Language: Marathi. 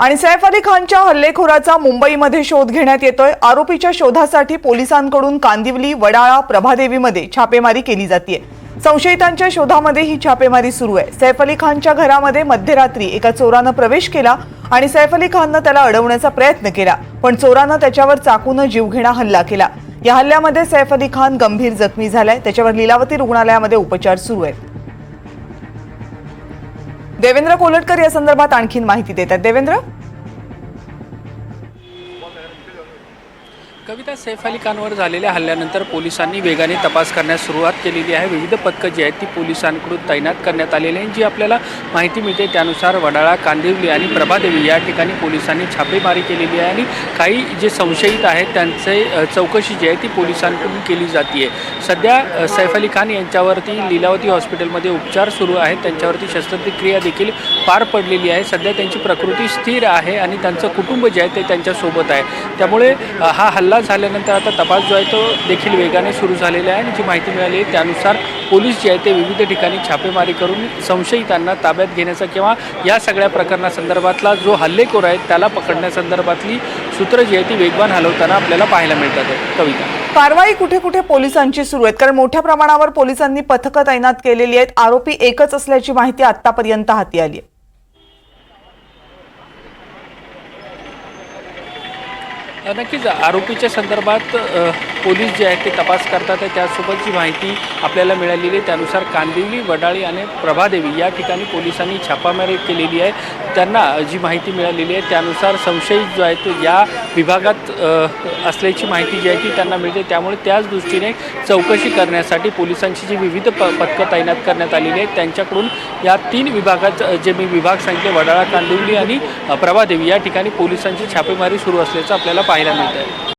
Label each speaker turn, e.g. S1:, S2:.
S1: आणि सैफ अली खानच्या हल्लेखोराचा मुंबईमध्ये शोध घेण्यात येतोय. आरोपीच्या शोधासाठी पोलिसांकडून कांदिवली वडाळा प्रभादेवीमध्ये छापेमारी केली जाते संशयितांच्या शोधामध्ये ही छापेमारी सुरू आहे. सैफ अली खानच्या घरामध्ये मध्यरात्री एका चोरानं प्रवेश केला आणि सैफ अली खाननं त्याला अडवण्याचा प्रयत्न केला पण चोरानं त्याच्यावर चाकूनं जीवघेणा हल्ला केला. या हल्ल्यामध्ये सैफ अली खान गंभीर जखमी झालाय. त्याच्यावर लीलावती रुग्णालयामध्ये उपचार सुरू आहेत. देवेंद्र कोलटकर या संदर्भात आणखीन माहिती देतात. देवेंद्र?
S2: कविता सैफ अली खानवर झालेल्या हल्ल्यानंतर पोलिसांनी वेगाने तपास करण्यास सुरुवात केलेली आहे. विविध पथकं जी आहेत ती पोलिसांकडून तैनात करण्यात आलेली आहे जी आपल्याला माहिती मिळते. त्यानुसार वडाळा कांदिवली आणि प्रभादेवी या ठिकाणी पोलिसांनी छापेमारी केलेली आहे आणि काही जे संशयित आहेत त्यांचे चौकशी जी आहे ती पोलिसांकडून केली जाते सध्या सैफ अली खान यांच्यावरती लीलावती हॉस्पिटलमध्ये उपचार सुरू आहेत. त्यांच्यावरती शस्त्रक्रिया देखील पार पडलेली आहे. सध्या त्यांची प्रकृती स्थिर आहे आणि त्यांचं कुटुंब जे आहे ते त्यांच्यासोबत आहे. त्यामुळे हा हल्ला झाल्यानंतर आता तपास जो आहे तो देखील वेगाने सुरू झालेला आहे आणि जी माहिती मिळाली आहे त्यानुसार पोलीस जे आहे ते विविध ठिकाणी छापेमारी करून संशयितांना ताब्यात घेण्याचा किंवा या सगळ्या प्रकरणासंदर्भातला जो हल्लेखोर आहे त्याला पकडण्यासंदर्भातली सूत्र जी आहे ती वेगवान हलवताना आपल्याला पाहायला मिळतात. कविता.
S1: कारवाई कुठे कुठे पोलिसांची सुरू आहेत? कारण मोठ्या प्रमाणावर पोलिसांनी पथकं तैनात केलेली आहेत. आरोपी एकच असल्याची माहिती आतापर्यंत हाती आली आहे.
S2: नक्कीच आरोपीच्या संदर्भात पोलीस जे आहेत ते तपास करतात आहे. त्यासोबत जी माहिती आपल्याला मिळालेली आहे. त्यानुसार कांदिवली वडाळी आणि प्रभादेवी या ठिकाणी पोलिसांनी छापामारी केलेली आहे. त्यांना जी माहिती मिळालेली आहे त्यानुसार संशयित जो आहे तो या विभागात असल्याची माहिती जी आहे ती त्यांना मिळते. त्यामुळे त्याच दृष्टीने चौकशी करण्यासाठी पोलिसांची जी विविध प पथकं तैनात करण्यात आलेली आहेत त्यांच्याकडून या तीन विभागात जे मी विभाग सांगितले वडाळा कांदिवली आणि प्रभादेवी या ठिकाणी पोलिसांची छापेमारी सुरू असल्याचं आपल्याला पाहायला मिळतं आहे